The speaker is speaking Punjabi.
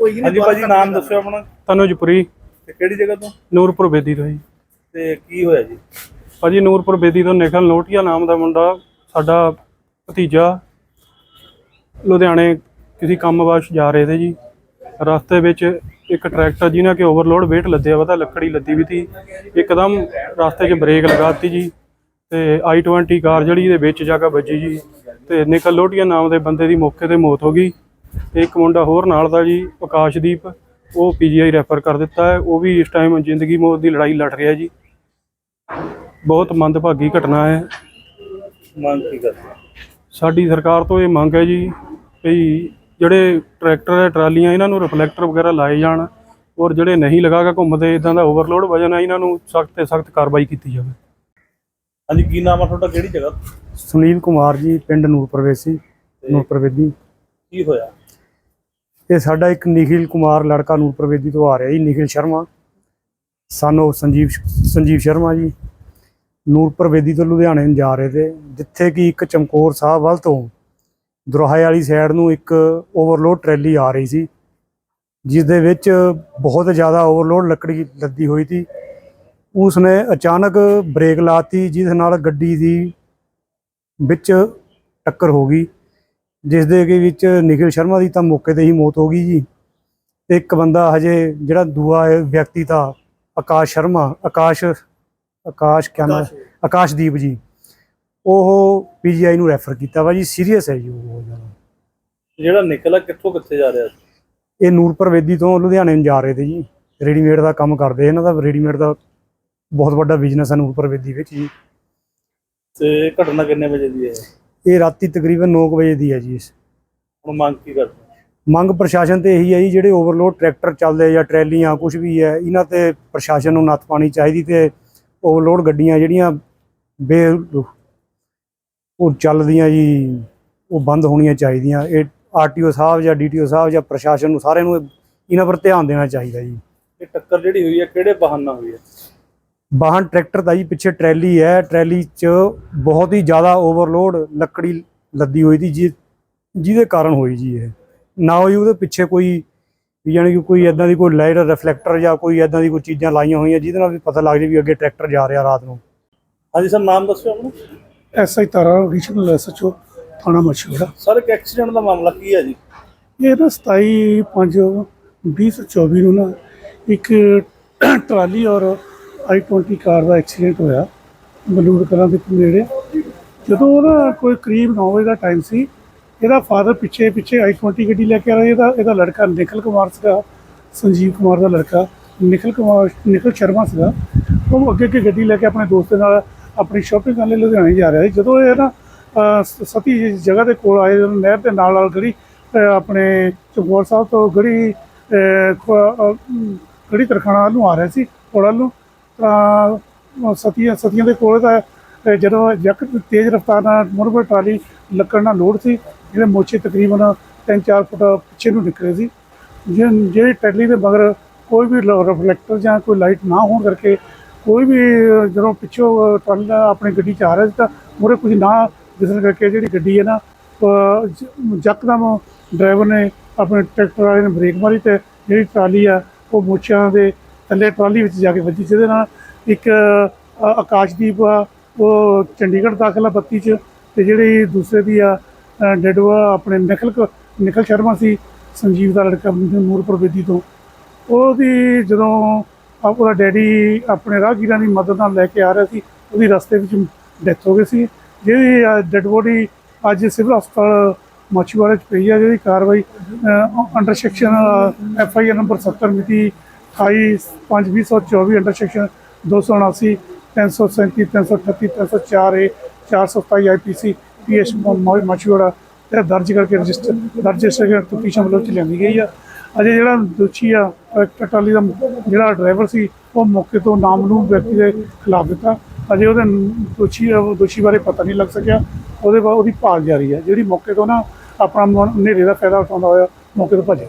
ਹਾਂਜੀ ਭਾਜੀ ਨਾਮ ਦੱਸਿਓ ਆਪਣਾ। ਤਨੁਜਪੁਰੀ ਤੇ ਕਿਹੜੀ ਜਗ੍ਹਾ ਤੋਂ? ਨੂਰਪੁਰ ਬੇਦੀ ਤੋਂ ਜੀ। ਤੇ ਕੀ ਹੋਇਆ ਜੀ? ਭਾਜੀ ਨੂਰਪੁਰ ਬੇਦੀ ਤੋਂ ਨਿਖਲ ਲੋਟੀਆ ਨਾਮ ਦਾ ਮੁੰਡਾ ਸਾਡਾ ਭਤੀਜਾ। ਲੁਧਿਆਣੇ ਕਿਸੇ ਕੰਮ ਵਾਸ਼ ਜਾ ਰਹੇ ਤੇ ਜੀ। ਰਸਤੇ ਵਿੱਚ ਇੱਕ ਟਰੈਕਟਰ ਜਿਹਨਾਂ ਕਿ ਓਵਰਲੋਡ weight ਲੱਦਿਆ ਵਾ ਤਾਂ ਲੱਕੜੀ ਲੱਦੀ ਵੀ ਸੀ। ਇੱਕਦਮ ਰਸਤੇ 'ਚ ਬ੍ਰੇਕ ਲਗਾਤੀ ਜੀ। ਤੇ i20 ਕਾਰ ਜਿਹੜੀ ਇਹਦੇ ਵਿੱਚ ਜਾ ਕੇ ਵੱਜੀ ਜੀ। ਤੇ ਨਿਕਲ ਲੋਟੀਆ ਨਾਮ ਦੇ ਬੰਦੇ ਦੀ ਮੌਕੇ ਤੇ ਮੌਤ ਹੋ ਗਈ। ਤੇ ਇੱਕ ਮੁੰਡਾ ਹੋਰ ਨਾਲ ਦਾ ਜੀ ਆਕਾਸ਼ਦੀਪ ਉਹ ਪੀਜੀਆਈ ਰੈਫਰ ਕਰ ਦਿੱਤਾ ਹੈ। ਉਹ ਵੀ ਇਸ ਟਾਈਮ ਜ਼ਿੰਦਗੀ ਮੌਤ ਦੀ ਲੜਾਈ ਲੜ ਰਿਹਾ ਜੀ। ਬਹੁਤ ਮੰਦਭਾਗੀ ਘਟਨਾ ਹੈ। ਮੰਗ ਕੀ ਕਰਦੇ ਸਾਡੀ ਸਰਕਾਰ ਤੋਂ ਇਹ ਮੰਗ ਹੈ ਜੀ ਵੀ ਜਿਹੜੇ ਟਰੈਕਟਰ ਹੈ ਟਰਾਲੀਆਂ ਇਹਨਾਂ ਨੂੰ ਰਿਫਲੈਕਟਰ ਵਗੈਰਾ ਲਾਏ ਜਾਣ ਔਰ ਜਿਹੜੇ ਨਹੀਂ ਲਗਾ ਕੇ ਘੁੰਮਦੇ ਇਦਾਂ ਦਾ ਓਵਰਲੋਡ ਵਜਨ ਹੈ ਇਹਨਾਂ ਨੂੰ ਸਖਤ ਤੇ ਸਖਤ ਕਾਰਵਾਈ ਕੀਤੀ ਜਾਵੇ। ਹਾਂਜੀ ਕੀ ਨਾਮ ਆ ਤੁਹਾਡਾ? ਕਿਹੜੀ ਜਗ੍ਹਾ? ਸੁਨੀਲ ਕੁਮਾਰ ਜੀ ਪਿੰਡ ਨੂਰਪੁਰ ਵੇਸੀ ਨੂਰਪੁਰ ਵੇਦੀ ਕੀ ਹੋਇਆ? ਇਹ ਸਾਡਾ ਇੱਕ ਨਿਖਿਲ ਕੁਮਾਰ ਲੜਕਾ ਨੂਰਪੁਰ ਵੇਦੀ ਤੋਂ ਆ ਰਿਹਾ ਜੀ ਨਿਖਿਲ ਸ਼ਰਮਾ। ਸਾਨੂੰ ਸੰਜੀਵ ਸੰਜੀਵ ਸ਼ਰਮਾ ਜੀ। ਨੂਰਪੁਰ ਵੇਦੀ ਤੋਂ ਲੁਧਿਆਣੇ ਨੂੰ ਜਾ ਰਹੇ ਤੇ ਜਿੱਥੇ ਕਿ ਇੱਕ ਚਮਕੌਰ ਸਾਹਿਬ ਵੱਲ ਤੋਂ ਦੁਰਾਹੇ ਵਾਲੀ ਸਾਈਡ ਨੂੰ ਇੱਕ ਓਵਰਲੋਡ ਟਰੈਲੀ ਆ ਰਹੀ ਸੀ ਜਿਸ ਦੇ ਵਿੱਚ ਬਹੁਤ ਜ਼ਿਆਦਾ ਓਵਰਲੋਡ ਲੱਕੜੀ ਲੱਦੀ ਹੋਈ ਸੀ। ਉਸ ਨੇ ਅਚਾਨਕ ਬ੍ਰੇਕ ਲਾਤੀ ਜਿਸ ਨਾਲ ਗੱਡੀ ਦੀ ਵਿੱਚ ਟੱਕਰ ਹੋ ਗਈ। ਜਿਸ ਦੇ ਕੇ ਵਿੱਚ ਨਿਖਿਲ ਸ਼ਰਮਾ ਦੀ ਤਾਂ ਮੌਕੇ ਤੇ ਹੀ ਮੌਤ ਹੋ ਗਈ ਜੀ। ਤੇ ਇੱਕ ਬੰਦਾ ਹਜੇ ਜਿਹੜਾ ਦੂਆ ਵਿਅਕਤੀ ਤਾਂ ਆਕਾਸ਼ ਸ਼ਰਮਾ ਆਕਾਸ਼ ਆਕਾਸ਼ ਕਿਆ ਨਾਮ ਆਕਾਸ਼ਦੀਪ ਜੀ। ਉਹ ਪੀਜੀਆਈ ਨੂੰ ਰੈਫਰ ਕੀਤਾ ਵਾ ਜੀ ਸੀਰੀਅਸ ਹੈ ਜੀ ਉਹ ਜ਼ਿਆਦਾ। ਜਿਹੜਾ ਨਿਕਲਾ ਕਿੱਥੋਂ ਕਿੱਥੇ ਜਾ ਰਿਹਾ ਸੀ? ਇਹ ਨੂਰਪੁਰ ਵੇਦੀ ਤੋਂ ਲੁਧਿਆਣੇ ਨੂੰ ਜਾ ਰਹੇ ਤੇ ਜੀ। ਰੈਡੀਮੇਡ ਦਾ ਕੰਮ ਕਰਦੇ ਇਹਨਾਂ ਦਾ ਰੈਡੀਮੇਡ ਦਾ ਬਹੁਤ ਵੱਡਾ ਬਿਜ਼ਨਸ ਹੈ ਨੂਰਪੁਰ ਵੇਦੀ ਵਿੱਚ ਜੀ। ਤੇ ਘਟਨਾ ਕਿੰਨੇ ਵਜੇ ਦੀ ਹੈ? ਇਹ ਰਾਤੀ ਤਕਰੀਬਨ 9 ਵਜੇ ਦੀ ਹੈ ਜੀ ਇਸ। ਹੁਣ ਮੰਗ ਕੀ ਕਰਦੇ? ਮੰਗ ਪ੍ਰਸ਼ਾਸਨ ਤੇ ਇਹੀ ਹੈ ਜੀ ਜਿਹੜੇ ਓਵਰਲੋਡ ਟਰੈਕਟਰ ਚੱਲਦੇ ਜਾਂ ਟਰੈਲੀਆਂ ਕੁਝ ਵੀ ਹੈ ਇਹਨਾਂ ਤੇ ਪ੍ਰਸ਼ਾਸਨ ਨੂੰ ਨੱਥ ਪਾਣੀ ਚਾਹੀਦੀ ਤੇ ਓਵਰਲੋਡ ਗੱਡੀਆਂ ਜਿਹੜੀਆਂ ਬੇ ਉਹ ਚੱਲਦੀਆਂ ਜੀ ਉਹ ਬੰਦ ਹੋਣੀਆਂ ਚਾਹੀਦੀਆਂ। ਇਹ ਆਰਟੀਓ ਸਾਹਿਬ ਜਾਂ ਡੀਟੀਓ ਸਾਹਿਬ ਜਾਂ ਪ੍ਰਸ਼ਾਸਨ ਨੂੰ ਸਾਰਿਆਂ ਨੂੰ ਇਹ- ਇਹਨਾਂ ਪਰ ਧਿਆਨ ਦੇਣਾ ਚਾਹੀਦਾ ਜੀ। ਇਹ ਟੱਕਰ ਜਿਹੜੀ ਹੋਈ ਹੈ ਕਿਹੜੇ ਨਾਲ ਹੋਈ ਹੈ? ਵਾਹਨ ਟਰੈਕਟਰ ਦਾ ਜੀ ਪਿੱਛੇ ਟਰੈਲੀ ਹੈ। ਟਰੈਲੀ 'ਚ ਬਹੁਤ ਹੀ ਜ਼ਿਆਦਾ ਓਵਰਲੋਡ ਲੱਕੜੀ ਲੱਦੀ ਹੋਈ ਸੀ ਜਿ- ਜਿਹਦੇ ਕਾਰਨ ਹੋਈ ਜੀ ਇਹ। ਨਾ ਹੋਈ ਉਹਦੇ ਪਿੱਛੇ ਕੋਈ ਯਾਨੀ ਕਿ ਕੋਈ ਐਦਾਂ ਦੀ ਕੋਈ ਲਾਈਟ ਰਿਫਲੈਕਟਰ ਜਾਂ ਕੋਈ ਐਦਾਂ ਦੀ ਕੋਈ ਚੀਜ਼ਾਂ ਲਾਈਆਂ ਹੋਈਆਂ ਜਿਹਦੇ ਨਾਲ ਵੀ ਪਤਾ ਲੱਗ ਜੇ ਵੀ ਅੱਗੇ ਟਰੈਕਟਰ ਜਾ ਰਿਹਾ ਰਾਤ ਨੂੰ। ਹਾਂਜੀ ਸਰ ਨਾਮ ਦੱਸਿਓ ਆਪਣਾ। ਐਸਆਈ ਤਾਰਾ ਐਡੀਸ਼ਨਲ ਐਸਐਚਓ ਥਾਣਾ ਮਛੂੜਾ। ਸਰ ਇੱਕ ਐਕਸੀਡੈਂਟ ਦਾ ਮਾਮਲਾ ਕੀ ਹੈ ਜੀ? ਇਹ ਨਾ 27 5 2024 ਨੂੰ ਨਾ ਇੱਕ ਟਰਾਲੀ ਔਰ i20 ਕਾਰ ਦਾ ਐਕਸੀਡੈਂਟ ਹੋਇਆ ਬਲੂਰ ਕਲਾਂ ਦੇ ਨੇੜੇ। ਜਦੋਂ ਨਾ ਕੋਈ ਕਰੀਬ 9 ਵਜੇ ਦਾ ਟਾਈਮ ਸੀ ਇਹਦਾ ਫਾਦਰ ਪਿੱਛੇ ਪਿੱਛੇ i20 ਗੱਡੀ ਲੈ ਕੇ ਆ ਰਿਹਾ ਇਹਦਾ ਇਹਦਾ ਲੜਕਾ ਨਿਖਲ ਕੁਮਾਰ ਸੀਗਾ ਸੰਜੀਵ ਕੁਮਾਰ ਦਾ ਲੜਕਾ। ਨਿਖਲ ਕੁਮਾਰ ਨਿਖਲ ਸ਼ਰਮਾ ਸੀਗਾ। ਉਹ ਅੱਗੇ ਅੱਗੇ ਗੱਡੀ ਲੈ ਕੇ ਆਪਣੇ ਦੋਸਤ ਨਾਲ ਆਪਣੀ ਸ਼ਾਪਿੰਗ ਕਰਨ ਲਈ ਲੁਧਿਆਣੇ ਜਾ ਰਿਹਾ ਸੀ। ਜਦੋਂ ਇਹ ਨਾ ਸਤੀ ਜੀ ਜਗ੍ਹਾ ਦੇ ਕੋਲ ਆਏ ਜਦੋਂ ਨਹਿਰ ਦੇ ਨਾਲ ਨਾਲ ਗੜੀ ਆਪਣੇ ਚਮਕੌਰ ਸਾਹਿਬ ਤੋਂ ਗੜੀ ਅਹ, ਗੜੀ ਤਰਖਾਣਾ ਨੂੰ ਆ ਰਿਹਾ ਸੀ ਕੋੜਲ ਨੂੰ। ਸਤੀਆਂ ਸਤੀਆਂ ਦੇ ਕੋਲ ਤਾਂ ਜਦੋਂ ਜੱਕ ਤੇਜ਼ ਰਫ਼ਤਾਰ ਨਾਲ ਮੁਰਬਰ ਟਰਾਲੀ ਲੱਕੜ ਨਾਲ ਲੋਡ ਸੀ ਜਿਹੜੇ ਮੋਚੇ ਤਕਰੀਬਨ 3-4 ਫੁੱਟ ਪਿੱਛੇ ਨੂੰ ਨਿਕਲੇ ਸੀ। ਜਿਹੜੀ ਟਰੈਲੀ ਦੇ ਮਗਰ ਕੋਈ ਵੀ ਰਿਫਲੈਕਟਰ ਜਾਂ ਕੋਈ ਲਾਈਟ ਨਾ ਹੋਣ ਕਰਕੇ ਕੋਈ ਵੀ ਜਦੋਂ ਪਿੱਛੋਂ ਅਹ, ਆਪਣੀ ਗੱਡੀ 'ਚ ਆ ਰਿਹਾ ਸੀ ਤਾਂ ਮੂਹਰੇ ਕੁਝ ਨਾ ਦਿਸਣ ਕਰਕੇ ਜਿਹੜੀ ਗੱਡੀ ਹੈ ਨਾ ਯਕਦਮ ਡਰਾਈਵਰ ਨੇ ਆਪਣੇ ਟਰੈਕਟਰ ਵਾਲੇ ਨੇ ਬ੍ਰੇਕ ਮਾਰੀ ਤੇ ਜਿਹੜੀ ਟਰਾਲੀ ਆ ਉਹ ਮੋਚਿਆਂ ਦੇ ਥੱਲੇ ਟਰਾਲੀ ਵਿੱਚ ਜਾ ਕੇ ਵੱਜੀ, ਜਿਹਦੇ ਨਾਲ ਇੱਕ ਆਕਾਸ਼ਦੀਪ ਆ, ਉਹ ਚੰਡੀਗੜ੍ਹ ਦਾਖਲਾ ਬੱਤੀ ਚ ਤੇ ਜਿਹੜੀ ਦੂਸਰੇ ਦੀ ਆ ਡੈਡਵਾ ਆਪਣੇ ਨਿਖਲ ਕ- ਸ਼ਰਮਾ ਸੀ, ਸੰਜੀਵ ਦਾ ਲੜਕਾ ਨੂਰਪੁਰ ਬੇਦੀ ਤੋਂ। ਉਹਦੀ ਜਦੋਂ ਉਹਦਾ ਡੈਡੀ ਆਪਣੇ ਰਾਹਗੀਰਾਂ ਦੀ ਮਦਦ ਨਾਲ ਲੈ ਕੇ ਆ ਰਿਹਾ ਸੀ, ਉਹਦੀ ਰਸਤੇ ਵਿੱਚ ਡੈਥ ਹੋ ਗਈ ਸੀ। ਜਿਹੜੀ ਡੈਡ ਬੋਡੀ ਅੱਜ ਸਿਵਲ ਹਸਪਤਾਲ ਮਾਛੀਵਾੜਾ ਚ ਪਈ ਹੈ ਜਿਹੜੀ ਕਾਰਵਾਈ under section F I R number 70 ਮਿਤੀ 28 5 2024 under section 279 337 338 304 A 427 IPC PS Machhiwara ਇਹ ਦਰਜ ਕਰਕੇ ਰਜਿਸਟਰ, ਦਰਜ ਕਰਕੇ ਤਫਤੀਸ਼ ਅਮਲ ਵਿੱਚ ਲਿਆਂਦੀ ਗਈ ਆ। ਅਜੇ ਜਿਹੜਾ ਦੋਸ਼ੀ ਆ ਟਰਾਲੀ ਦਾ ਜਿਹੜਾ ਡਰਾਈਵਰ ਸੀ, ਉਹ ਮੌਕੇ ਤੋਂ ਨਾਮਲੂਮ ਵਿਅਕਤੀ ਦੇ ਖਿਲਾਫ ਦਿੱਤਾ। ਅਜੇ ਉਹਦੇ ਦੋਸ਼ੀ ਦੋਸ਼ੀ ਬਾਰੇ ਪਤਾ ਨਹੀਂ ਲੱਗ ਸਕਿਆ। ਉਹਦੇ ਬਾਅਦ ਉਹਦੀ ਭਾਲ ਜਾਰੀ ਹੈ ਜਿਹੜੀ ਮੌਕੇ ਤੋਂ ਨਾ ਆਪਣਾ ਹਨੇਰੇ ਦਾ ਫਾਇਦਾ ਉਠਾਉਂਦਾ ਹੋਇਆ, ਮੌਕੇ ਤੋਂ ਭੱਜ ਗਿਆ